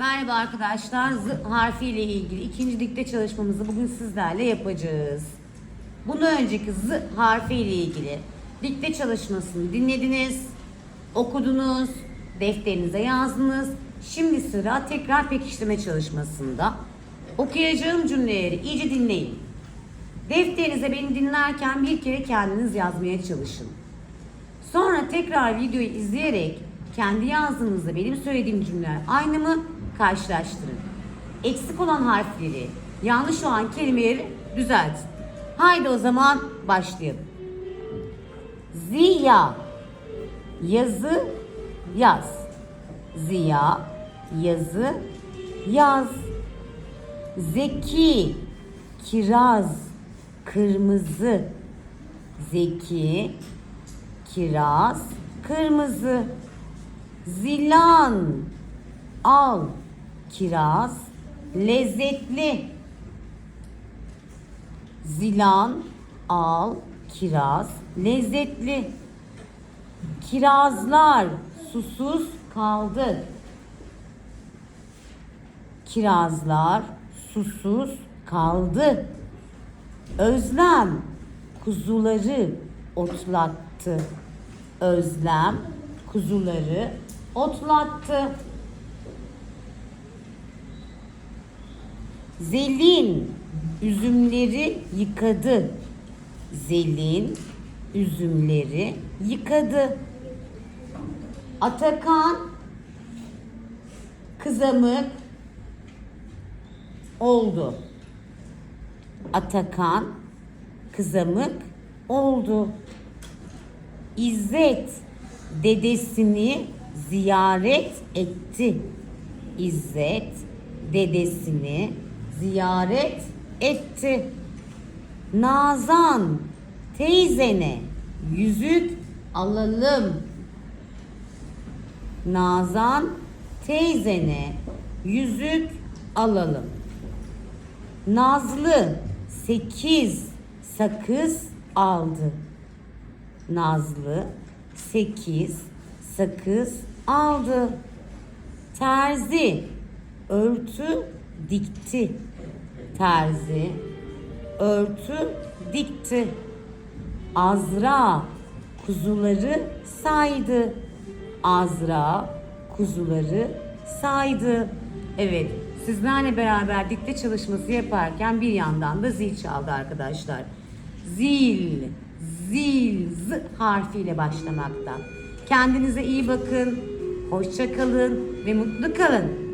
Merhaba arkadaşlar. Z harfi ile ilgili ikinci dikte çalışmamızı bugün sizlerle yapacağız. Bundan önceki z harfi ile ilgili dikte çalışmasını dinlediniz, okudunuz, defterinize yazdınız. Şimdi sıra tekrar pekiştirme çalışmasında. Okuyacağım cümleleri iyice dinleyin. Defterinize beni dinlerken bir kere kendiniz yazmaya çalışın. Sonra tekrar videoyu izleyerek kendi yazdığınızda benim söylediğim cümleler aynı mı karşılaştırın. Eksik olan harfleri, yanlış olan kelimeleri düzeltin. Haydi o zaman başlayalım. Ziya yazı yaz. Ziya yazı yaz. Zeki kiraz kırmızı. Zeki kiraz kırmızı. Zilan al kiraz lezzetli. Zilan al kiraz lezzetli. Kirazlar susuz kaldı. Kirazlar susuz kaldı. Özlem kuzuları otlattı. Özlem kuzuları otlattı. Zelin üzümleri yıkadı. Zelin üzümleri yıkadı. Atakan kızamık oldu. Atakan kızamık oldu. İzzet dedesini ziyaret etti. İzzet dedesini ziyaret etti. Nazan teyzene yüzük alalım. Nazan teyzene yüzük alalım. Nazlı sekiz sakız aldı. Nazlı sekiz sakız aldı. Terzi örtü dikti. Terzi örtü dikti. Azra kuzuları saydı. Azra kuzuları saydı. Evet, sizlerle beraber dikte çalışması yaparken bir yandan da zil çaldı arkadaşlar. Zil, zil, z harfiyle başlamakta. Kendinize iyi bakın, hoşça kalın ve mutlu kalın.